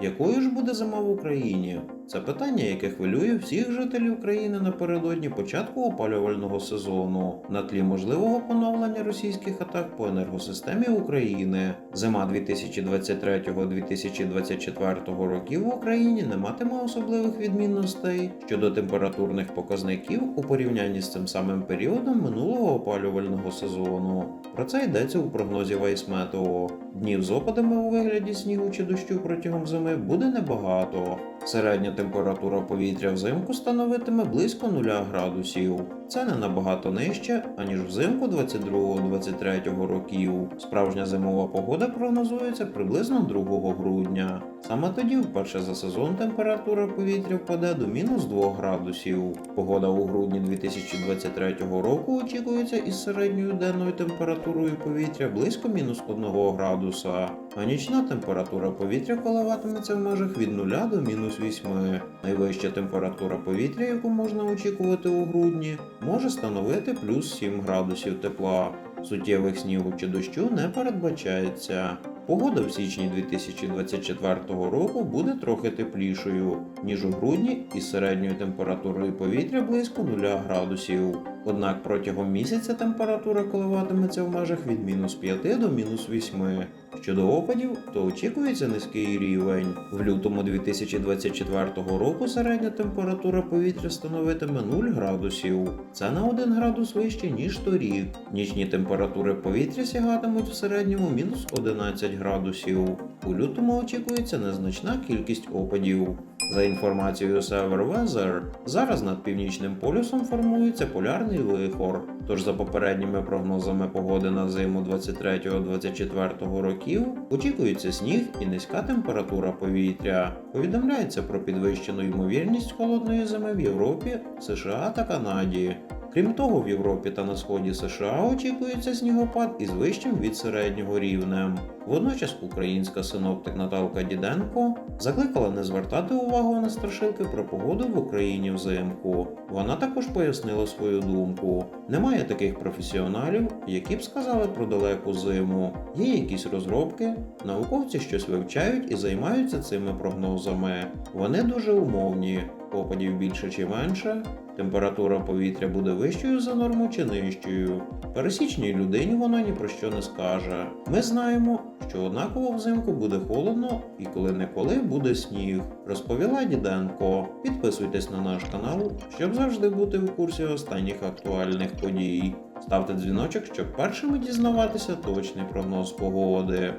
Якою ж буде зима в Україні? Це питання, яке хвилює всіх жителів країни напередодні початку опалювального сезону на тлі можливого поновлення російських атак по енергосистемі України. Зима 2023-2024 років в Україні не матиме особливих відмінностей щодо температурних показників у порівнянні з цим самим періодом минулого опалювального сезону. Про це йдеться у прогнозі Вайсметео. Днів з опадами у вигляді снігу чи дощу протягом зими буде небагато. Середня температура повітря взимку становитиме близько 0 градусів. Це не набагато нижче, аніж взимку 22-23 років. Справжня зимова погода прогнозується приблизно 2 грудня. Саме тоді, вперше за сезон, температура повітря впаде до мінус 2 градусів. Погода у грудні 2023 року очікується із середньою денною температурою повітря близько мінус 1 градуса, а нічна температура повітря коливатиметься в межах від 0 до мінус 8. Найвища температура повітря, яку можна очікувати у грудні, може становити плюс 7 градусів тепла. Суттєвих снігу чи дощу не передбачається. Погода в січні 2024 року буде трохи теплішою, ніж у грудні із середньою температурою повітря близько 0 градусів. Однак протягом місяця температура коливатиметься в межах від мінус 5 до мінус 8. Щодо опадів, то очікується низький рівень. В лютому 2024 року середня температура повітря становитиме 0 градусів. Це на 1 градус вище, ніж торік. Нічні температури повітря сягатимуть в середньому мінус 11 градусів. У лютому очікується незначна кількість опадів. За інформацією Weather, зараз над північним полюсом формується полярний вихор. Тож за попередніми прогнозами погоди на зиму 23-24 років очікується сніг і низька температура повітря. Повідомляється про підвищену ймовірність холодної зими в Європі, США та Канаді. Крім того, в Європі та на сході США очікується снігопад із вищим від середнього рівнем. Водночас українська синоптик Наталка Діденко закликала не звертати увагу на страшилки про погоду в Україні взимку. Вона також пояснила свою думку: немає таких професіоналів, які б сказали про далеку зиму. Є якісь розробки, науковці щось вивчають і займаються цими прогнозами. Вони дуже умовні, опадів більше чи менше. Температура повітря буде вищою за норму чи нижчою. Пересічній людині воно ні про що не скаже. Ми знаємо, що однаково взимку буде холодно і коли-неколи буде сніг, розповіла Діденко. Підписуйтесь на наш канал, щоб завжди бути в курсі останніх актуальних подій. Ставте дзвіночок, щоб першими дізнаватися точний прогноз погоди.